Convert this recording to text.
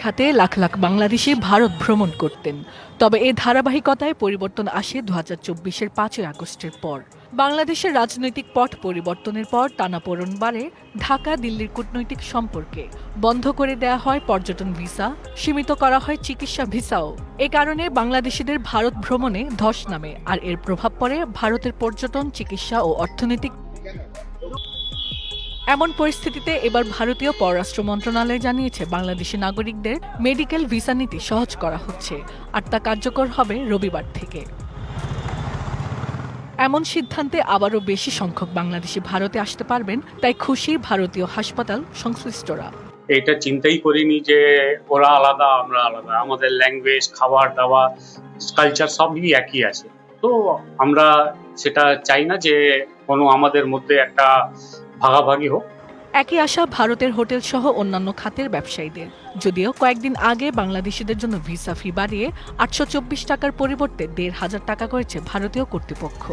খাতে লাখ লাখ বাংলাদেশি ভারত ভ্রমণ করতেন। তবে এ ধারাবাহিকতায় পরিবর্তন আসে দু হাজার চব্বিশের পাঁচই আগস্টের পর। বাংলাদেশের রাজনৈতিক পট পরিবর্তনের পর টানাপোড়ন বাড়ে ঢাকা দিল্লির কূটনৈতিক সম্পর্কে। বন্ধ করে দেয়া হয় পর্যটন ভিসা, সীমিত করা হয় চিকিৎসা ভিসাও। এ কারণে বাংলাদেশিদের ভারত ভ্রমণে ধস নামে, আর এর প্রভাব পড়ে ভারতের পর্যটন, চিকিৎসা ও অর্থনৈতিক এমন পরিস্থিতিতে এবার ভারতীয় পররাষ্ট্র মন্ত্রণালয় জানিয়েছে, বাংলাদেশি নাগরিকদের মেডিকেল ভিসা নীতি সহজ করা হচ্ছে আর তা কার্যকর হবে রবিবার থেকে। এমন সিদ্ধান্তে আবারও বেশি সংখ্যক বাংলাদেশি ভারতে আসতে পারবেন, তাই খুশি ভারতীয় হাসপাতাল সংশ্লিষ্টরা। এটা চিন্তাই করিনি যে ওরা আলাদা, আমরা আলাদা। আমাদের ল্যাঙ্গুয়েজ খাবার দাবার কালচার সবই একই আছে। তো আমরা সেটা চাই না যে কোনো আমাদের মধ্যে একটা ভাগাভাগি হোক। একই আশা ভারতের হোটেল সহ অন্যান্য খাতের ব্যবসায়ীদের। যদিও কয়েকদিন আগে বাংলাদেশিদের জন্য ভিসা ফি বাড়িয়ে আটশো চব্বিশ টাকার পরিবর্তে দেড় হাজার টাকা করেছে ভারতীয় কর্তৃপক্ষ।